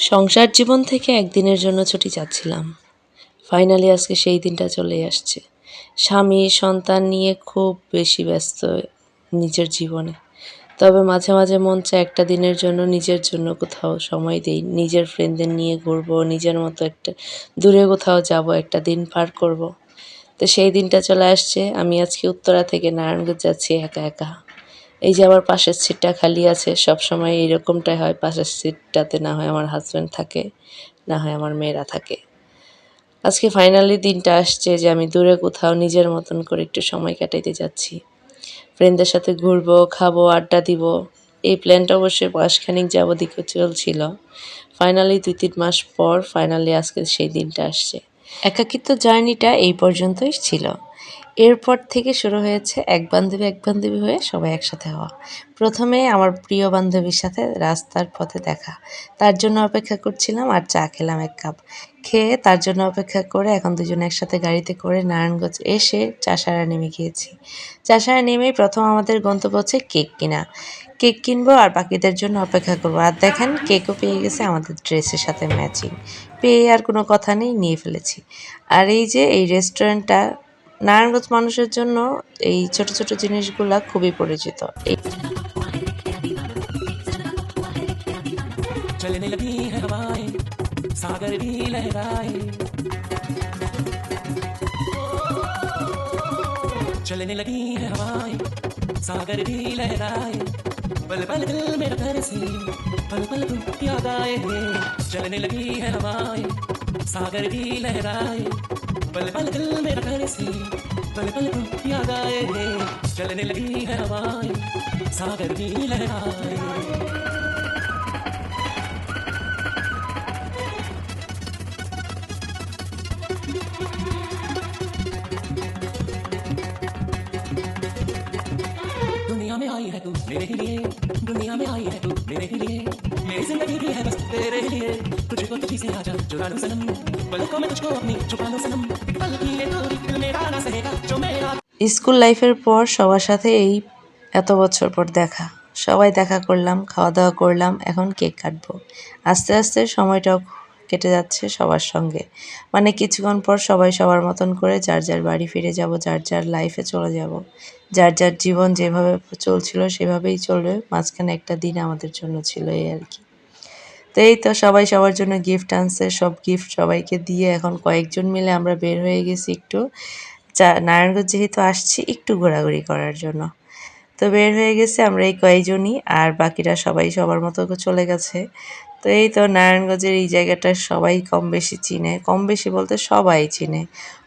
সংসার জীবন থেকে একদিনের জন্য ছুটি চাচ্ছিলাম। ফাইনালি আজকে সেই দিনটা চলে আসছে। স্বামী, সন্তান নিয়ে খুব বেশি ব্যস্ত নিজের জীবনে। তবে মাঝে মাঝে মন চায় একটা দিনের জন্য নিজের জন্য কোথাও সময় দেই। নিজের ফ্রেন্ডদের নিয়ে ঘুরবো, নিজের মতো একটা দূরে কোথাও যাব, একটা দিন পার করব। তো সেই দিনটা চলে আসছে। আমি আজকে উত্তরা থেকে নারায়ণগঞ্জ যাচ্ছি একা একা। এই যে আমার পাশের সিটটা খালি আছে সব সময় এইরকমটাই হয়, পাশের সিটটাতে না হয় আমার হাজব্যান্ড থাকে, না হয় আমার মেয়েরা থাকে। আজকে ফাইনালি দিনটা আসছে যে আমি দূরে কোথাও নিজের মতন করে একটু সময় কাটাইতে যাচ্ছি। ফ্রেন্ডদের সাথে ঘুরবো, খাব, আড্ডা দিব। এই প্ল্যানটা অবশ্যই মাসখানিক যাবতীয় চলছিল। ফাইনালি দুই তিন মাস পর ফাইনালি আজকে সেই দিনটা আসছে। একাকিত্ব জার্নিটা এই পর্যন্তই ছিল। এরপর থেকে শুরু হয়েছে এক বান্ধবী এক বান্ধবী হয়ে সবাই একসাথে হওয়া। প্রথমে আমার প্রিয় বান্ধবীর সাথে রাস্তার পথে দেখা। তার জন্য অপেক্ষা করছিলাম আর চা খেলাম এক কাপ। খেয়ে তার জন্য অপেক্ষা করে এখন দুজন একসাথে গাড়িতে করে নারায়ণগঞ্জ এসে চাষারা নেমে গিয়েছি। চাষারা নেমেই প্রথম আমাদের গন্তব্য হচ্ছে কেক কিনা। কেক কিনবো আর বাকিদের জন্য অপেক্ষা করব। আর দেখেন, কেকও পেয়ে গেছে আমাদের ড্রেসের সাথে ম্যাচিং। পেয়ে আর কোনো কথা নেই, নিয়ে ফেলেছি। আর এই যে, এই রেস্টুরেন্টটা নারায়ণগঞ্জ মানুষের জন্য এই ছোট ছোট জিনিসগুলা খুবই পরিচিত এই चलने लगी है हवाएं सागर भी लहराए चलने लगी है हवाएं सागर भी लहराए पल पल दिल मेरा घर से पल पल तुम याद आए चलने लगी है हवाएं सागर की लहराए, पल पल दिल मेरा घर से पल पल तुम याद आए चलने लगी है हवाएँ, सागर की लहराए। आई है तू मेरे ही लिए दुनिया में आई है तू मेरे ही लिए मेरी जिंदगी भी है बस तेरे ही लिए तुझको तुझी से आजा चुरा लूं सनम पलकों में तुझको अपनी छुपा लूं सनम पल की ये दूरी दिल मेरा ना सहेगा जो मेरा স্কুল লাইফের পর সবার সাথে এই এত বছর পর দেখা সবাই দেখা করলাম খাওয়া দাওয়া করলাম এখন কেক কাটবো আস্তে আস্তে সময়টাও কেটে যাচ্ছে সবার সঙ্গে। মানে কিছুক্ষণ পর সবাই সবার মতন করে যার যার বাড়ি ফিরে যাব, যার যার লাইফে চলে যাব। যার যার জীবন যেভাবে চলছিল সেভাবেই চলবে। মাঝখানে একটা দিন আমাদের জন্য ছিল এই আর কি। তো এই তো সবাই সবার জন্য গিফট আনছে, সব গিফট সবাইকে দিয়ে এখন কয়েকজন মিলে আমরা বের হয়ে গেছি একটু। নারায়ণগঞ্জ যেহেতু আসছি, একটু ঘোরাঘুরি করার জন্য। তো বের হয়ে গেছে, আমরা এই কয়েকজনই আর বাকিরা সবাই সবার মতো চলে গেছে। তো এই তো নারায়ণগঞ্জের এই জায়গাটা সবাই কম বেশি চিনে। কম বেশি বলতে সবাই চিনে।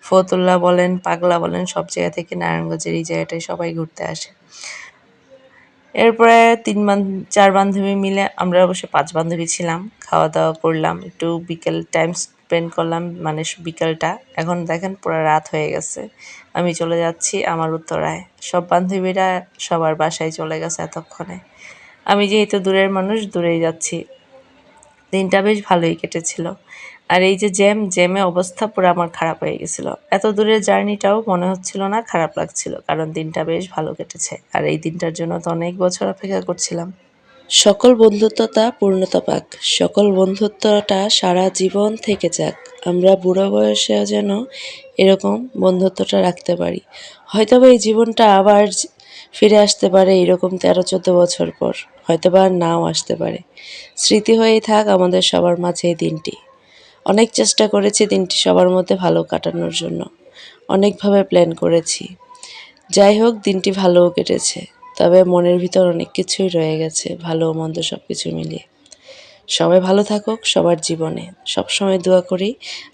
ফতুল্লা বলেন, পাগলা বলেন, সব জায়গা থেকে নারায়ণগঞ্জের এই জায়গাটায় সবাই ঘুরতে আসে। এরপরে তিন চার বান্ধবী মিলে আমরা অবশ্য পাঁচ বান্ধবী ছিলাম। খাওয়া দাওয়া করলাম, একটু বিকেল টাইম স্পেন্ড করলাম মানে বিকালটা। এখন দেখেন পুরো রাত হয়ে গেছে। আমি চলে যাচ্ছি আমার উত্তরায়। সব বান্ধবীরা সবার বাসায় চলে গেছে এতক্ষণে। আমি যেহেতু দূরের মানুষ, দূরেই যাচ্ছি। দিনটা বেশ ভালোই কেটেছিল। আর এই যে জ্যাম, জ্যামে অবস্থা পুরো আমার খারাপ হয়ে গেছিল। এত দূরের জার্নিটাও মনে হচ্ছিল না, খারাপ লাগছিল। কারণ দিনটা বেশ ভালো কেটেছে। আর এই দিনটার জন্য তো অনেক বছর অপেক্ষা করছিলাম। সকল বন্ধুত্বতা পূর্ণতা পাক। সকল বন্ধুত্বটা সারা জীবন থেকে যাক। আমরা বুড়ো বয়সেও যেন এরকম বন্ধুত্বটা রাখতে পারি। হয়তোবা এই জীবনটা আবার ফিরে আসতে পারে এরকম তেরো চোদ্দ বছর পর। হয়তোবা আর নাও আসতে পারে। স্মৃতি হয়েই থাক আমাদের সবার মাঝে এই দিনটি। অনেক চেষ্টা করেছি দিনটি সবার মধ্যে ভালো কাটানোর জন্য। অনেকভাবে প্ল্যান করেছি। যাই হোক, দিনটি ভালোও কেটেছে। তবে মনের ভিতর অনেক কিছুই রয়ে গেছে, ভালো মন্দ সব কিছু মিলিয়ে। সবাই ভালো থাকুক সবার জীবনে। সবসময় দোয়া করি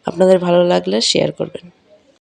আপনাদের ভালো লাগলে শেয়ার করবেন।